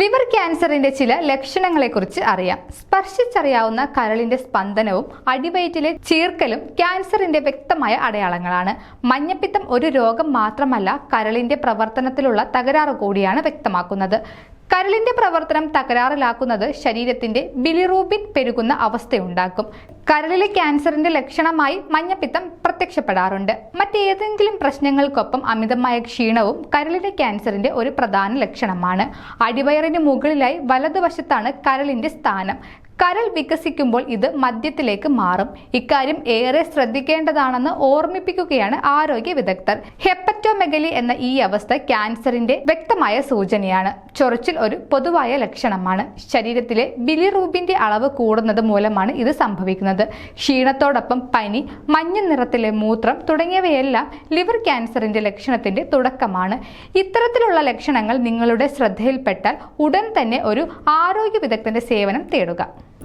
Liver ക്യാൻസറിന്റെ ചില ലക്ഷണങ്ങളെക്കുറിച്ച് അറിയാം. സ്പർശിച്ചറിയാവുന്ന കരളിന്റെ സ്പന്ദനവും അടിവയറ്റിലെ ചീർക്കലും ക്യാൻസറിന്റെ വ്യക്തമായ അടയാളങ്ങളാണ്. മഞ്ഞപ്പിത്തം ഒരു രോഗം മാത്രമല്ല കരളിന്റെ പ്രവർത്തനത്തിലുള്ള തകരാറ് കൂടിയാണ് വ്യക്തമാക്കുന്നത്. കരളിന്റെ പ്രവർത്തനം തകരാറിലാക്കുന്നത് ശരീരത്തിന്റെ ബിലിറൂബിൻ പെരുകുന്ന അവസ്ഥയുണ്ടാക്കും. കരളിലെ ക്യാൻസറിന്റെ ലക്ഷണമായി മഞ്ഞപ്പിത്തം പ്രത്യക്ഷപ്പെടാറുണ്ട്. മറ്റേതെങ്കിലും പ്രശ്നങ്ങൾക്കൊപ്പം അമിതമായ ക്ഷീണവും കരളിലെ ക്യാൻസറിന്റെ ഒരു പ്രധാന ലക്ഷണമാണ്. അടിവയറിന് മുകളിലായി വലതുവശത്താണ് കരളിന്റെ സ്ഥാനം. കരൾ വികസിക്കുമ്പോൾ ഇത് മദ്യത്തിലേക്ക് മാറും. ഇക്കാര്യം ഏറെ ശ്രദ്ധിക്കേണ്ടതാണെന്ന് ഓർമ്മിപ്പിക്കുകയാണ് ആരോഗ്യ വിദഗ്ധർ. ഹെപ്പറ്റോമെഗലി എന്ന ഈ അവസ്ഥ ക്യാൻസറിന്റെ വ്യക്തമായ സൂചനയാണ്. ചൊറിച്ചിൽ ഒരു പൊതുവായ ലക്ഷണമാണ്. ശരീരത്തിലെ ബിലിറൂബിന്റെ അളവ് കൂടുന്നത് മൂലമാണ് ഇത് സംഭവിക്കുന്നത്. ക്ഷീണത്തോടൊപ്പം പനി മഞ്ഞ നിറത്തിലെ മൂത്രം തുടങ്ങിയവയെല്ലാം ലിവർ ക്യാൻസറിന്റെ ലക്ഷണത്തിന്റെ തുടക്കമാണ്. ഇത്തരത്തിലുള്ള ലക്ഷണങ്ങൾ നിങ്ങളുടെ ശ്രദ്ധയിൽപ്പെട്ടാൽ ഉടൻ തന്നെ ഒരു ആരോഗ്യ വിദഗ്ധന്റെ സേവനം തേടുക.